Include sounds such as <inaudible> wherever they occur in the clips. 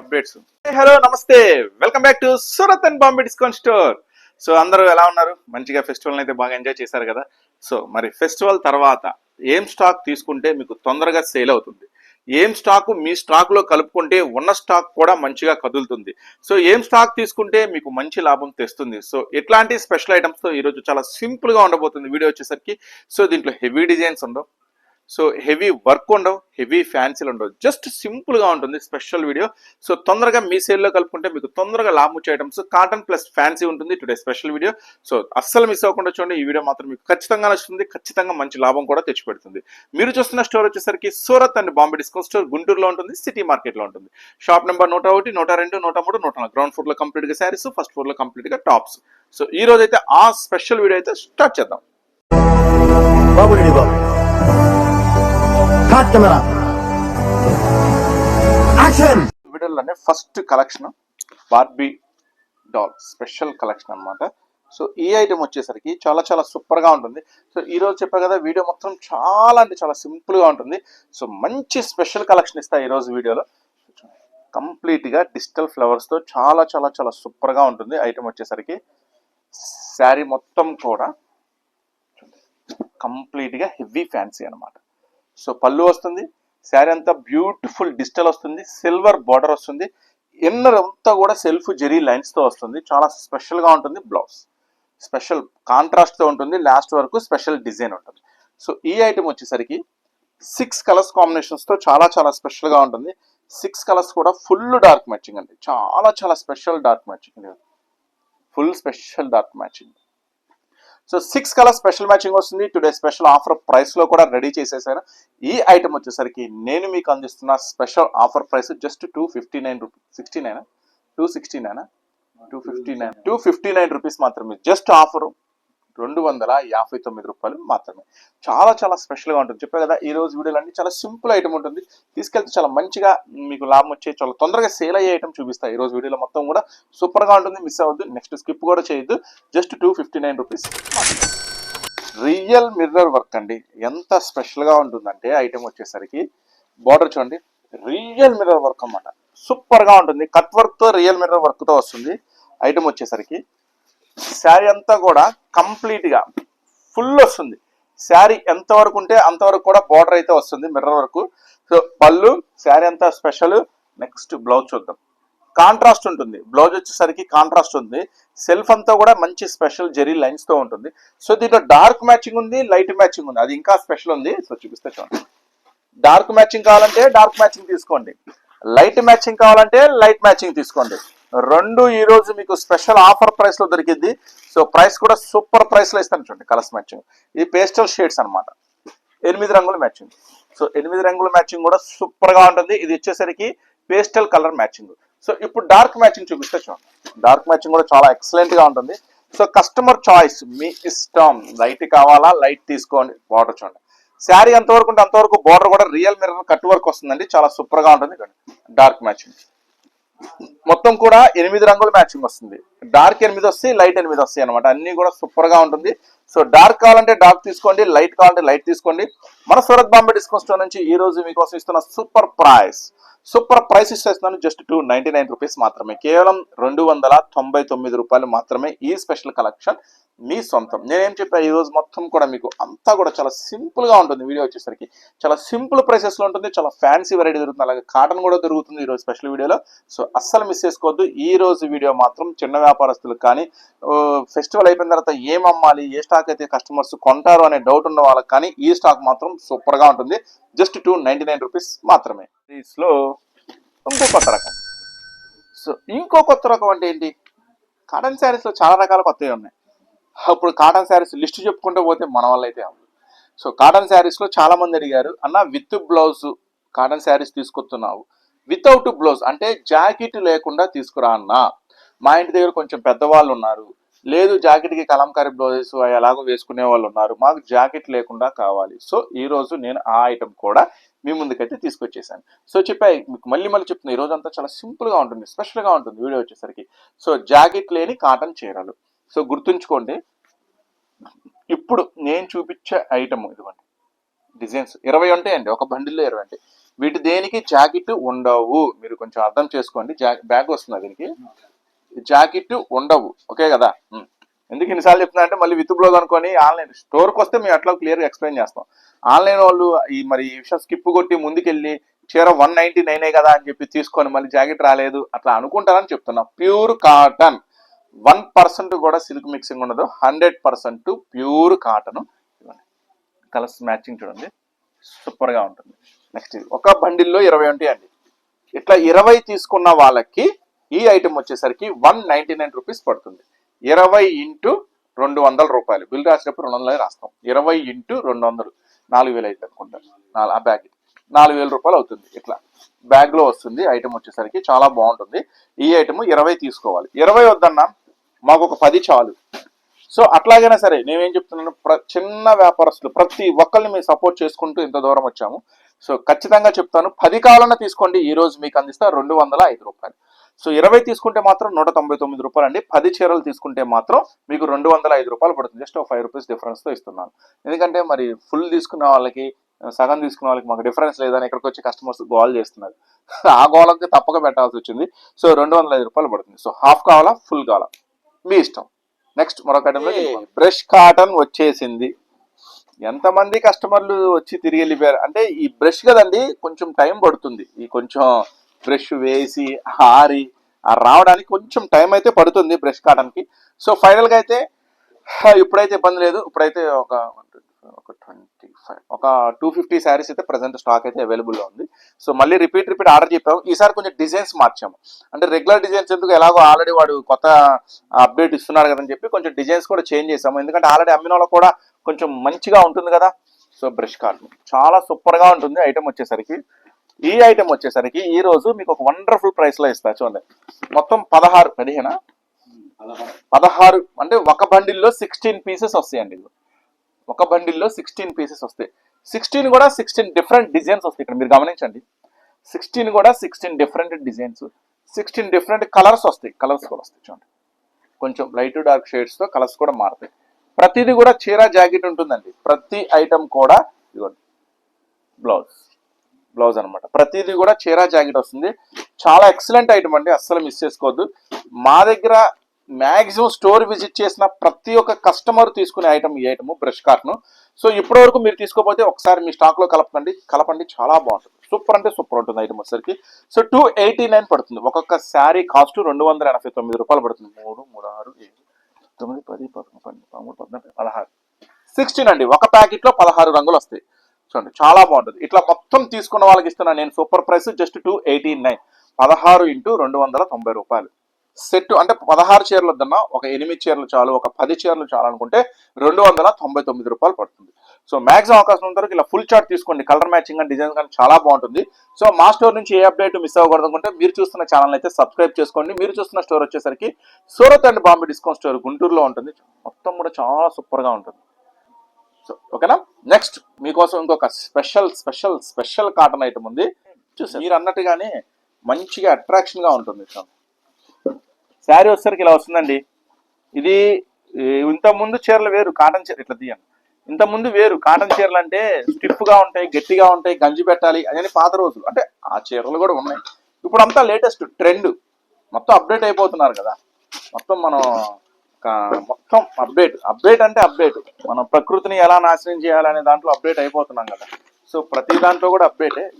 Updates. Hello నమస్తే. Welcome back to Surat and Bombay discount store so అందరూ ఎలా ఉన్నారు? మంచిగా ఫెస్టివల్ అయితే బాగా ఎంజాయ్ చేశారు కదా? సో మరి ఫెస్టివల్ తర్వాత ఏం స్టాక్ తీసుకుంటే మీకు తొందరగా సేల్ అవుతుంది? ఏం స్టాక్ మీ స్టాక్లో కలుపుకుంటే ఉన్న స్టాక్ కూడా మంచిగా కదులుతుంది? సో ఏం స్టాక్ తీసుకుంటే మీకు మంచి లాభం తెస్తుంది? సో ఎట్లాంటి స్పెషల్ ఐటమ్స్తో ఈరోజు చాలా సింపుల్గా ఉండబోతుంది వీడియో వచ్చేసరికి. సో దీంట్లో హెవీ డిజైన్స్ ఉండవు. సో హెవీ వర్క్ ఉండవు హెవీ ఫ్యాన్సీలు ఉండవు. జస్ట్ సింపుల్గా ఉంటుంది స్పెషల్ వీడియో. సో తొందరగా మీ సేల్లో కలుపుకుంటే మీకు తొందరగా లాభం చేయడం సో కాటన్ ప్లస్ ఫ్యాన్సీ ఉంటుంది టుడే స్పెషల్ వీడియో సో అస్సలు మిస్ అవ్వకుండా చూడండి ఈ వీడియో మాత్రం మీకు ఖచ్చితంగా నచ్చుతుంది ఖచ్చితంగా మంచి లాభం కూడా తెచ్చిపెడుతుంది. మీరు చూస్తున్న స్టోర్ వచ్చేసరికి Surat and Bombay discount store గుంటూరులో ఉంటుంది సిటీ మార్కెట్లో ఉంటుంది. షాప్ నెంబర్ నూట ఒకటి నూట రెండు నూట మూడు నూట నాలుగు. గ్రౌండ్ ఫ్లోర్లో కంప్లీట్గా శారీస్ ఫస్ట్ ఫ్లోర్లో టాప్స్ సో ఈ రోజు అయితే ఆ స్పెషల్ వీడియో అయితే స్టార్ట్ చేద్దాం. బాబు బాబు. కెమెరా. యాక్షన్ వీడియోలోనే first collection Barbie doll special collection అన్నమాట. సో ఈ ఐటెం వచ్చేసరికి చాలా చాలా సూపర్గా ఉంటుంది. సో ఈ రోజు చెప్పా కదా వీడియో మొత్తం చాలా అంటే చాలా సింపుల్గా ఉంటుంది. సో మంచి స్పెషల్ కలెక్షన్ ఇస్తాయి ఈరోజు వీడియోలో. కంప్లీట్గా డిజిటల్ ఫ్లవర్స్తో చాలా చాలా చాలా సూపర్గా ఉంటుంది ఐటెం వచ్చేసరికి. శారీ మొత్తం కూడా. కంప్లీట్గా హెవీ ఫ్యాన్సీ అనమాట సో పళ్ళు వస్తుంది శారీ అంతా బ్యూటిఫుల్ డిజిటల్ వస్తుంది సిల్వర్ బార్డర్ వస్తుంది ఇన్నర్ అంతా కూడా సెల్ఫ్ జెరీ లైన్స్తో వస్తుంది చాలా స్పెషల్గా ఉంటుంది బ్లౌజ్. స్పెషల్ కాంట్రాస్ట్తో ఉంటుంది లాస్ట్ వరకు స్పెషల్ డిజైన్ ఉంటుంది. సో ఈ ఐటెం వచ్చేసరికి సిక్స్ కలర్స్ కాంబినేషన్స్తో చాలా చాలా స్పెషల్గా ఉంటుంది. సిక్స్ కలర్స్ కూడా ఫుల్ డార్క్ మ్యాచింగ్ అండి చాలా చాలా special dark matching. Full special dark matching. So six colour special matching వస్తుంది. టుడే స్పెషల్ ఆఫర్ ప్రైస్లో కూడా రెడీ చేసేసాను ఈ ఐటమ్ వచ్చేసరికి నేను మీకు అందిస్తున్న special offer price just two fifty nine rupees sixty nine? Two sixty nine? Two fifty nine two fifty nine rupees మాత్రమే. Just offer. రెండు వందల యాభై తొమ్మిది రూపాయలు మాత్రమే. చాలా చాలా స్పెషల్గా ఉంటుంది. చెప్పే కదా ఈ రోజు వీడియోలో అన్ని చాలా సింపుల్ ఐటమ్ ఉంటుంది. తీసుకెళ్తే చాలా మంచిగా మీకు లాభం వచ్చే చాలా తొందరగా సేల్ అయ్యే ఐటమ్ చూపిస్తాయి ఈరోజు రోజు వీడియోలో మొత్తం కూడా సూపర్గా ఉంటుంది. మిస్ అవ్వద్దు. నెక్స్ట్ స్కిప్ కూడా చేయొద్దు. Just two fifty nine rupees real mirror work అండి. ఎంత స్పెషల్గా ఉంటుందంటే ఐటమ్ వచ్చేసరికి బార్డర్ చూడండి. రియల్ మిర్రర్ వర్క్ అన్నమాట. సూపర్గా ఉంటుంది. కట్ వర్క్తో రియల్ మిర్రర్ వర్క్తో వస్తుంది. ఐటమ్ వచ్చేసరికి శారీ అంతా కూడా కంప్లీట్గా ఫుల్ వస్తుంది. శారీ ఎంతవరకు ఉంటే అంతవరకు కూడా బార్డర్ అయితే వస్తుంది మిర్రర్ వరకు. సో పళ్ళు శారీ అంతా స్పెషల్ నెక్స్ట్ బ్లౌజ్ చూద్దాం. కాంట్రాస్ట్ ఉంటుంది. బ్లౌజ్ వచ్చేసరికి కాంట్రాస్ట్ ఉంది. సెల్ఫ్ అంతా కూడా మంచి స్పెషల్ జెరీ లైన్స్తో ఉంటుంది. సో దీంట్లో డార్క్ మ్యాచింగ్ ఉంది లైట్ మ్యాచింగ్ ఉంది. అది ఇంకా స్పెషల్ ఉంది. సో చూపిస్తే చూడండి. డార్క్ మ్యాచింగ్ కావాలంటే డార్క్ మ్యాచింగ్ తీసుకోండి. లైట్ మ్యాచింగ్ కావాలంటే లైట్ మ్యాచింగ్ తీసుకోండి. రెండు ఈరోజు మీకు స్పెషల్ ఆఫర్ ప్రైస్లో దొరికింది. సో ప్రైస్ కూడా సూపర్ ప్రైస్లో ఇస్తాను చూడండి కలర్స్ మ్యాచింగ్ ఇది పేస్టల్ షేడ్స్ అన్నమాట. ఎనిమిది రంగుల మ్యాచింగ్ సో ఎనిమిది రంగుల మ్యాచింగ్ కూడా సూపర్గా ఉంటుంది. ఇది వచ్చేసరికి పేస్టల్ కలర్ మ్యాచింగ్ సో ఇప్పుడు డార్క్ మ్యాచింగ్ చూపిస్తే చూడండి. డార్క్ మ్యాచింగ్ కూడా చాలా ఎక్సలెంట్గా ఉంటుంది. సో కస్టమర్ చాయిస్ మీ ఇష్టం. లైట్ కావాలా లైట్ తీసుకోండి. బార్డర్ చూడండి. శారీ ఎంతవరకు ఉంటే అంతవరకు బార్డర్ కూడా రియల్ మిర్రర్ కట్ వర్క్ వస్తుందండి. చాలా సూపర్గా ఉంటుంది. డార్క్ మ్యాచింగ్ మొత్తం కూడా ఎనిమిది రంగుల మ్యాచింగ్ వస్తుంది. డార్క్ ఎనిమిది వస్తాయి లైట్ ఎనిమిది వస్తాయి అనమాట అన్ని కూడా సూపర్గా ఉంటుంది. సో డార్క్ కావాలంటే డార్క్ తీసుకోండి లైట్ కావాలంటే లైట్ తీసుకోండి. మన సూరత్ బాంబే డిస్కౌంట్ స్టోర్ నుంచి ఈ రోజు మీకోసం ఇస్తున్న సూపర్ ప్రైస్ సూపర్ ప్రైస్ ఇస్తున్నాను just two ninety nine rupees మాత్రమే. కేవలం రెండు వందల తొంభై తొమ్మిది రూపాయలు మాత్రమే ఈ స్పెషల్ కలెక్షన్ మీ సొంతం. నేనేం చెప్పాను ఈరోజు మొత్తం కూడా మీకు అంతా కూడా చాలా సింపుల్గా ఉంటుంది వీడియో వచ్చేసరికి. చాలా సింపుల్ ప్రైసెస్లో ఉంటుంది చాలా ఫ్యాన్సీ వెరైటీ దొరుకుతుంది అలాగే కాటన్ కూడా దొరుకుతుంది ఈరోజు స్పెషల్ వీడియోలో. సో అస్సలు మిస్ చేసుకోవద్దు. ఈ రోజు వీడియో మాత్రం చిన్న వ్యాపారస్తులకు కానీ ఫెస్టివల్ అయిపోయిన తర్వాత ఏం అమ్మాలి ఏ స్టాక్ అయితే కస్టమర్స్ కొంటారు అనే డౌట్ ఉన్న వాళ్ళకి కానీ ఈ స్టాక్ మాత్రం సూపర్గా ఉంటుంది. Just two ninety nine rupees మాత్రమే లో ఇంకో కొత్త రకం. సో ఇంకో కొత్త రకం అంటే ఏంటి? కాటన్ శారీస్లో చాలా రకాల కొత్తవి ఉన్నాయి. అప్పుడు కాటన్ శారీస్ లిస్ట్ చెప్పుకుంటూ పోతే మన వల్ల అయితే అవ్వదు. సో కాటన్ శారీస్లో చాలామంది చాలా మంది అడిగారు అన్న విత్ బ్లౌజ్ కాటన్ శారీస్ తీసుకొస్తున్నావు. వితౌట్ బ్లౌజ్ అంటే జాకెట్ లేకుండా తీసుకురా అన్న. మా ఇంటి దగ్గర కొంచెం పెద్దవాళ్ళు ఉన్నారు. లేదు జాకెట్కి కలంకారీ బ్లౌజెస్ ఎలాగో వేసుకునే వాళ్ళు ఉన్నారు. మాకు జాకెట్ లేకుండా కావాలి. సో ఈరోజు నేను ఆ ఐటెం కూడా మీ ముందుకైతే తీసుకొచ్చేసాను. సో చెప్పా మీకు మళ్ళీ మళ్ళీ చెప్తున్నా ఈ రోజు అంతా చాలా సింపుల్గా ఉంటుంది స్పెషల్గా ఉంటుంది వీడియో వచ్చేసరికి. సో జాకెట్ లేని కాటన్ చీరలు. సో గుర్తుంచుకోండి ఇప్పుడు నేను చూపించే ఐటమ్ ఇదిగోండి. డిజైన్స్ ఇరవై ఉంటాయండి ఒక బండిల్లో ఇరవై ఉంటాయి. వీటి దేనికి జాకెట్ ఉండవు మీరు కొంచెం అర్థం చేసుకోండి. జా బ్యాగ్ వస్తుంది దీనికి? జాకెట్ ఉండవు ఓకే కదా. ఎందుకు ఇన్నిసార్లు చెప్తున్నా అంటే మళ్ళీ విత్ బ్లౌజ్ అనుకొని ఆన్లైన్ స్టోర్కి వస్తే మేము అట్లా క్లియర్గా ఎక్స్ప్లెయిన్ చేస్తాం. ఆన్లైన్ వాళ్ళు ఈ మరి ఈ విషయం స్కిప్ కొట్టి ముందుకెళ్ళి చీర వన్ నైన్టీ నైనే కదా అని చెప్పి తీసుకొని మళ్ళీ జాకెట్ రాలేదు అట్లా అనుకుంటారని చెప్తున్నా. Pure cotton. వన్ పర్సెంట్ కూడా సిల్క్ మిక్సింగ్ ఉండదు. Hundred percent pure cotton. Colours matching చూడండి. సూపర్గా ఉంటుంది. నెక్స్ట్ ఒక బండిల్లో ఇరవై ఉంటాయండి ఇట్లా ఇరవై తీసుకున్న వాళ్ళకి ఈ ఐటెం వచ్చేసరికి వన్ నైంటీ నైన్ రూపీస్ పడుతుంది. ఇరవై ఇంటూ రెండు వందల రూపాయలు. బిల్ రాసినప్పుడు రెండు వందలు రాస్తాం. ఇరవై ఇంటూ రెండు వందలు. నాలుగు వేలు అయితే అనుకుంటారు నాలుగు ఆ బ్యాగ్. నాలుగు వేల రూపాయలు అవుతుంది. ఇట్లా. బ్యాగ్లో వస్తుంది. ఐటెం వచ్చేసరికి చాలా బాగుంటుంది. ఈ ఐటమ్ ఇరవై తీసుకోవాలి. ఇరవై వద్దన్నా మాకు ఒక పది చాలు. సో అట్లాగైనా సరే నేనేం చెప్తున్నాను? ప్ర చిన్న వ్యాపారస్తులు ప్రతి ఒక్కరిని మేము సపోర్ట్ చేసుకుంటూ ఇంత దూరం వచ్చాము. సో ఖచ్చితంగా చెప్తాను. పది కావాలన్నా తీసుకోండి. ఈ రోజు మీకు అందిస్తా రెండు వందల ఐదు రూపాయలు. సో ఇరవై తీసుకుంటే మాత్రం నూట తొంభై తొమ్మిది రూపాయలు అండి. పది చీరలు తీసుకుంటే మాత్రం మీకు రెండు వందల ఐదు రూపాయలు పడుతుంది. జస్ట్ ఫైవ్ రూపీస్ డిఫరెన్స్తో ఇస్తున్నాను. ఎందుకంటే మరి ఫుల్ తీసుకున్న వాళ్ళకి సగం తీసుకున్న వాళ్ళకి మాకు డిఫరెన్స్ లేదని ఇక్కడికి వచ్చి కస్టమర్స్ గోల్ చేస్తున్నారు. <laughs> ఆ గోలకి తప్పక పెట్టాల్సి వచ్చింది. సో రెండు వందల ఐదు రూపాయలు పడుతుంది. సో హాఫ్ కావాలా ఫుల్ కావాలా? మీ ఇష్టం. నెక్స్ట్ మరొక బ్రష్ కాటన్ వచ్చేసింది. ఎంతమంది కస్టమర్లు వచ్చి తిరిగి వెళ్ళిపోయారు? అంటే ఈ బ్రష్ కదండి కొంచెం టైం పడుతుంది. ఈ కొంచెం బ్రష్ వేసి ఆరి రావడానికి కొంచెం టైం అయితే పడుతుంది బ్రష్ కావడానికి. సో ఫైనల్గా అయితే ఇప్పుడైతే ఇబ్బంది లేదు. ఇప్పుడైతే ఒక ఒక ట్వంటీ ఫైవ్ ఒక టూ ఫిఫ్టీ శారీస్ అయితే ప్రజెంట్ స్టాక్ అయితే అవైలబుల్లో ఉంది. సో మళ్ళీ రిపీట్ రిపీట్ ఆర్డర్ చెప్పాము. ఈసారి కొంచెం డిజైన్స్ మార్చాము. అంటే రెగ్యులర్ డిజైన్స్ ఎందుకు? ఎలాగో ఆల్రెడీ వాడు కొత్త అప్డేట్ ఇస్తున్నాడు కదని చెప్పి కొంచెం డిజైన్స్ కూడా చేంజ్ చేసాము ఎందుకంటే ఆల్రెడీ అమ్మిన కూడా కొంచెం మంచిగా ఉంటుంది కదా. సో బ్రష్ కార్డు చాలా సూపర్గా ఉంటుంది ఐటమ్ వచ్చేసరికి. ఈ ఐటమ్ వచ్చేసరికి ఈ రోజు మీకు ఒక వండర్ఫుల్ ప్రైస్లో ఇస్తా చూడండి. మొత్తం పదహారు పదిహేనా? పదహారు. అంటే ఒక బండిల్లో సిక్స్టీన్ పీసెస్ వస్తాయండి ఒక బండిల్లో సిక్స్టీన్ పీసెస్ వస్తాయి. సిక్స్టీన్ కూడా సిక్స్టీన్ డిఫరెంట్ డిజైన్స్ వస్తాయి ఇక్కడ. మీరు గమనించండి. సిక్స్టీన్ కూడా sixteen different designs sixteen different colours వస్తాయి. కలర్స్ కూడా వస్తాయి చూడండి. కొంచెం లైట్ డార్క్ షేడ్స్తో కలర్స్ కూడా మారుతాయి. ప్రతిదీ కూడా చీర జాకెట్ ఉంటుందండి. ప్రతి ఐటమ్ కూడా ఇదిగోండి బ్లౌజ్ బ్లౌజ్ అనమాట ప్రతిదీ కూడా చీర జాకెట్ వస్తుంది. చాలా ఎక్సలెంట్ ఐటమ్ అండి అస్సలు మిస్ చేసుకోవద్దు. మా దగ్గర మ్యాక్సిమం స్టోర్ విజిట్ చేసిన ప్రతి ఒక్క కస్టమర్ తీసుకునే ఐటమ్ ఈ ఐటమ్ బ్రష్ కార్ట్ను సో ఇప్పటి వరకు మీరు తీసుకోకపోతే ఒకసారి మీ స్టాక్లో కలపకండి కలపండి చాలా బాగుంటుంది. సూపర్ అంటే సూపర్ ఉంటుంది ఐటమ్ వచ్చేసరికి సో టూ ఎయిటీ నైన్ పడుతుంది. ఒక్కొక్క శారీ కాస్ట్ రెండు వందల ఎనభై తొమ్మిది రూపాయలు పడుతుంది. మూడు మూడు ఆరు ఏడు తొమ్మిది పది పదకొండు పన్నెండు పదమూడు పద్నాలుగు పదహారు. సిక్స్టీన్ అండి. ఒక ప్యాకెట్లో పదహారు రంగులు వస్తాయి. చూడండి చాలా బాగుంటుంది. ఇట్లా మొత్తం తీసుకున్న వాళ్ళకి ఇస్తున్నా నేను super price just two eighty nine. పదహారు ఇంటూ రెండు వందల తొంభై రూపాయలు. సెట్ అంటే పదహారు చీరలు వద్దన్నా ఒక ఎనిమిది చీరలు చాలు ఒక పది చీరలు చాలు అనుకుంటే రెండు వందల తొంభై తొమ్మిది రూపాయలు పడుతుంది. సో మ్యాక్సిమం అవకాశం ఉంటారు ఇలా ఫుల్ చార్ట్ తీసుకోండి. కలర్ మ్యాచింగ్ అండ్ డిజైన్ కానీ చాలా బాగుంటుంది. సో మా స్టోర్ నుంచి ఏ అప్డేట్ మిస్ అవ్వకూడదు అనుకుంటే మీరు చూస్తున్న ఛానల్ అయితే సబ్స్క్రైబ్ చేసుకోండి. మీరు చూస్తున్న స్టోర్ వచ్చేసరికి Surat and Bombay discount store గుంటూరులో ఉంటుంది. మొత్తం కూడా చాలా సూపర్గా ఉంటుంది. సో ఓకేనా? నెక్స్ట్ మీకోసం ఇంకొక special special special cotton item ఉంది. చూసారు మీరు అన్నట్టుగానే మంచిగా అట్రాక్షన్గా ఉంటుంది శారీ వచ్చేసరికి ఇలా వస్తుందండి. ఇది ఈ, ఇంత ముందు చీరలు వేరు కాటన్ చీర ఇట్లా తీయండి. ఇంత ముందు వేరు కాటన్ చీరలు అంటే స్టిఫ్గా ఉంటాయి గట్టిగా ఉంటాయి గంజి పెట్టాలి అని పాత రోజులు. అంటే ఆ చీరలు కూడా ఉన్నాయి. ఇప్పుడు అంతా లేటెస్ట్ ట్రెండ్ మొత్తం అప్డేట్ అయిపోతున్నారు కదా. మొత్తం మనం మొత్తం అప్డేట్. అప్డేట్ అంటే అప్డేట్. మనం ప్రకృతిని ఎలా నాశనం చేయాలనే దాంట్లో అప్డేట్ అయిపోతున్నాం కదా. సో ప్రతి దాంట్లో కూడా అప్డేటే.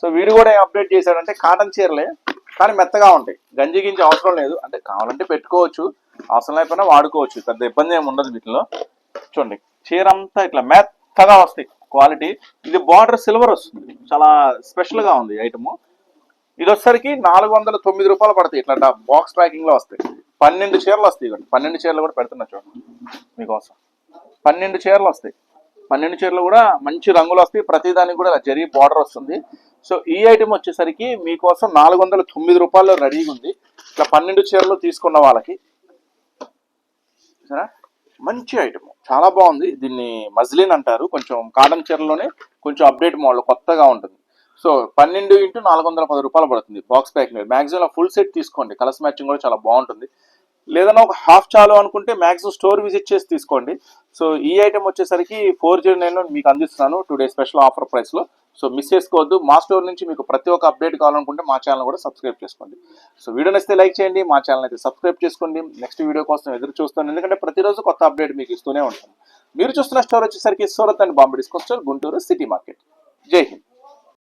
సో వీడు కూడా ఏం అప్డేట్ చేశాడంటే కాటన్ చీరలే కానీ మెత్తగా ఉంటాయి. గంజి గింజి అవసరం లేదు. అంటే కావాలంటే పెట్టుకోవచ్చు. అవసరం లేకపోయినా వాడుకోవచ్చు. పెద్ద ఇబ్బంది ఏమి ఉండదు వీటిలో. చూడండి. చీర అంతా ఇట్లా మెత్తగా వస్తాయి. క్వాలిటీ. ఇది బార్డర్ సిల్వర్ వస్తుంది. చాలా స్పెషల్గా ఉంది ఐటమ్. ఇది వచ్చేసరికి నాలుగు వందల తొమ్మిది రూపాయలు పడతాయి. ఇట్లా బాక్స్ ప్యాకింగ్లో వస్తాయి. పన్నెండు చీరలు వస్తాయి ఇవ్వండి. పన్నెండు చీరలు కూడా పెడుతున్నా చూడండి. మీకోసం. పన్నెండు చీరలు వస్తాయి. పన్నెండు చీరలు కూడా మంచి రంగులు వస్తాయి. ప్రతిదానికి కూడా ఇలా బార్డర్ వస్తుంది. సో ఈ ఐటమ్ వచ్చేసరికి మీకోసం నాలుగు వందల తొమ్మిది రూపాయల్లో రెడీగా ఉంది. ఇట్లా పన్నెండు చీరలు తీసుకున్న వాళ్ళకి. సరే మంచి ఐటమ్ చాలా బాగుంది. దీన్ని మజ్లిన్ అంటారు. కొంచెం కాటన్ చీరలోనే కొంచెం అప్డేట్ మోడల్ కొత్తగా ఉంటుంది. సో పన్నెండు ఇంటూ నాలుగు వందల పది రూపాయలు పడుతుంది. Box packing maximum full set తీసుకోండి. కలర్స్ మ్యాచింగ్ కూడా చాలా బాగుంటుంది. లేదన్నా ఒక హాఫ్ చాలు అనుకుంటే మ్యాక్సిమం స్టోర్ విజిట్ చేసి తీసుకోండి. సో ఈ ఐటెం వచ్చేసరికి ఫోర్ జీరో నైన్లో మీకు అందిస్తున్నాను. టుడే స్పెషల్ ఆఫర్ ప్రైస్లో సో మిస్ చేసుకోవద్దు. మా స్టోర్ నుంచి మీకు ప్రతి ఒక్క అప్డేట్ కావాలనుకుంటే మా ఛానల్ కూడా సబ్స్క్రైబ్ చేసుకోండి. సో వీడియో నచ్చితే లైక్ చేయండి. మా ఛానల్ అయితే సబ్స్క్రైబ్ చేసుకోండి. నెక్స్ట్ వీడియో కోసం ఎదురు చూస్తాను ఎందుకంటే ప్రతిరోజు కొత్త అప్డేట్ మీకు ఇస్తూనే ఉంటాను. మీరు చూస్తున్న స్టోర్ వచ్చేసరికి Surat and Bombay discount store Guntur city market. జై హింద్.